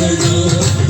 Senhor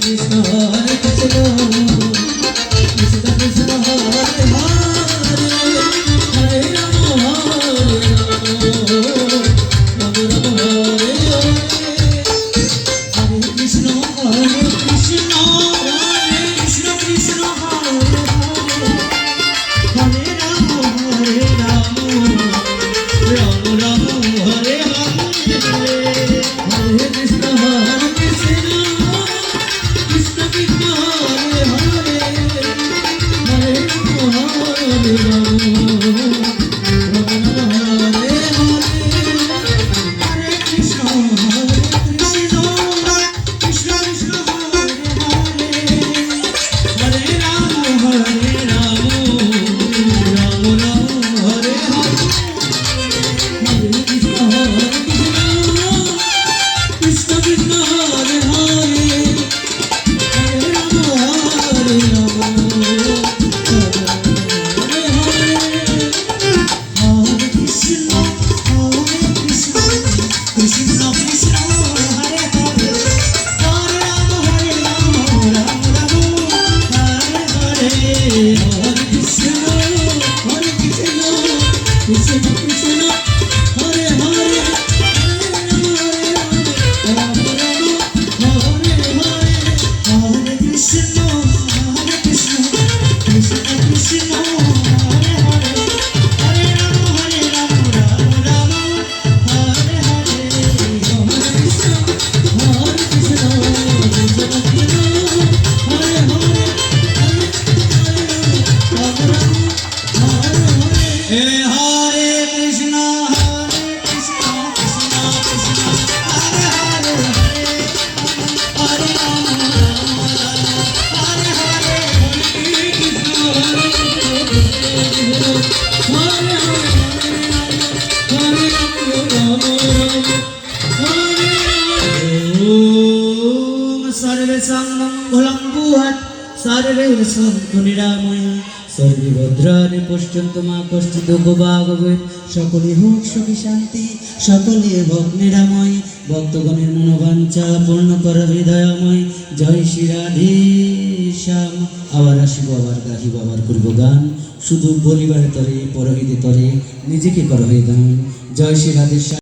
Krishna হরে Krishna Ooh. Krishna হরে সর্বে মঙ্গলম বুয়াত সর্বে নিরাময় সর্বে ভদ্রাণি মা কষ্ট দুঃখ ভাগবে সকলে হোক সুখী শান্তি, সকলে হোক নিরাময়। ভক্তগণের মনোবাঞ্ছা পূর্ণ কর হৃদয়ময়। জয় শ্রী রাধে শ্যাম। আবার আসিব, আবার গাহিব, আবার করব গান। শুধু বলিবার তরে পরহিতে তরে, নিজেকে কর হয়ে গান। জয় শ্রী রাধে শ্যাম।